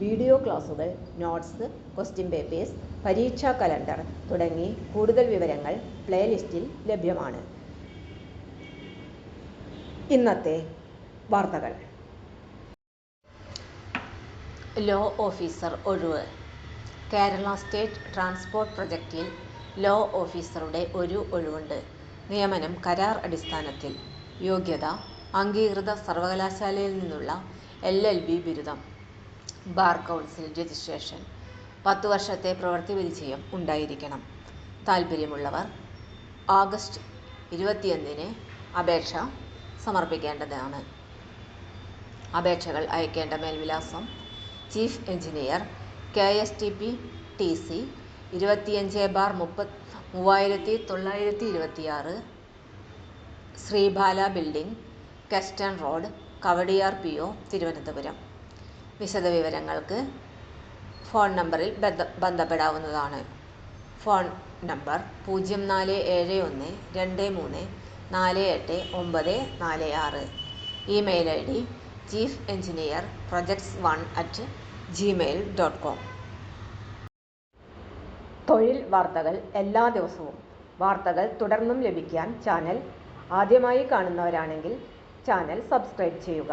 Video ക്ലാസുകൾ notes question papers പരീക്ഷാ calendar തുടങ്ങി കൂടുതൽ വിവരങ്ങൾ പ്ലേലിസ്റ്റിൽ ലഭ്യമാണ്. ഇന്നത്തെ വാർത്തകൾ. ലോ ഓഫീസർ ഒഴിവ്. കേരള സ്റ്റേറ്റ് ട്രാൻസ്പോർട്ട് പ്രൊജക്റ്റിൽ ലോ ഓഫീസറുടെ ഒരു ഒഴിവുണ്ട്. നിയമനം കരാർ അടിസ്ഥാനത്തിൽ. യോഗ്യത അംഗീകൃത സർവകലാശാലയിൽ നിന്നുള്ള എൽ എൽ ബി ബിരുദം. ബാർ കൗൺസിൽ രജിസ്ട്രേഷൻ പത്ത് വർഷത്തെ പ്രവൃത്തി പരിചയം ഉണ്ടായിരിക്കണം. താൽപ്പര്യമുള്ളവർ ആഗസ്റ്റ് ഇരുപത്തിയൊന്നിന് അപേക്ഷ സമർപ്പിക്കേണ്ടതാണ്. അപേക്ഷകൾ അയക്കേണ്ട മേൽവിലാസം chief engineer K S T P T C ഇരുപത്തിയഞ്ച് ബാർ മുപ്പത് മൂവായിരത്തി തൊള്ളായിരത്തി ഇരുപത്തിയാറ് Sreebala building Keston road Kowdiar P O Thiruvananthapuram. വിശദവിവരങ്ങൾക്ക് ഫോൺ നമ്പറിൽ ബന്ധ ബന്ധപ്പെടാവുന്നതാണ്. ഫോൺ നമ്പർ പൂജ്യം നാല് ഏഴ് ഒന്ന് രണ്ട് മൂന്ന് നാല് എട്ട് ഒമ്പത് നാല് ആറ്. Email I D chief engineer projects one at Gmail dot com. തൊഴിൽ വാർത്തകൾ എല്ലാ ദിവസവും. വാർത്തകൾ തുടർന്നും ലഭിക്കാൻ ചാനൽ ആദ്യമായി കാണുന്നവരാണെങ്കിൽ ചാനൽ സബ്സ്ക്രൈബ് ചെയ്യുക.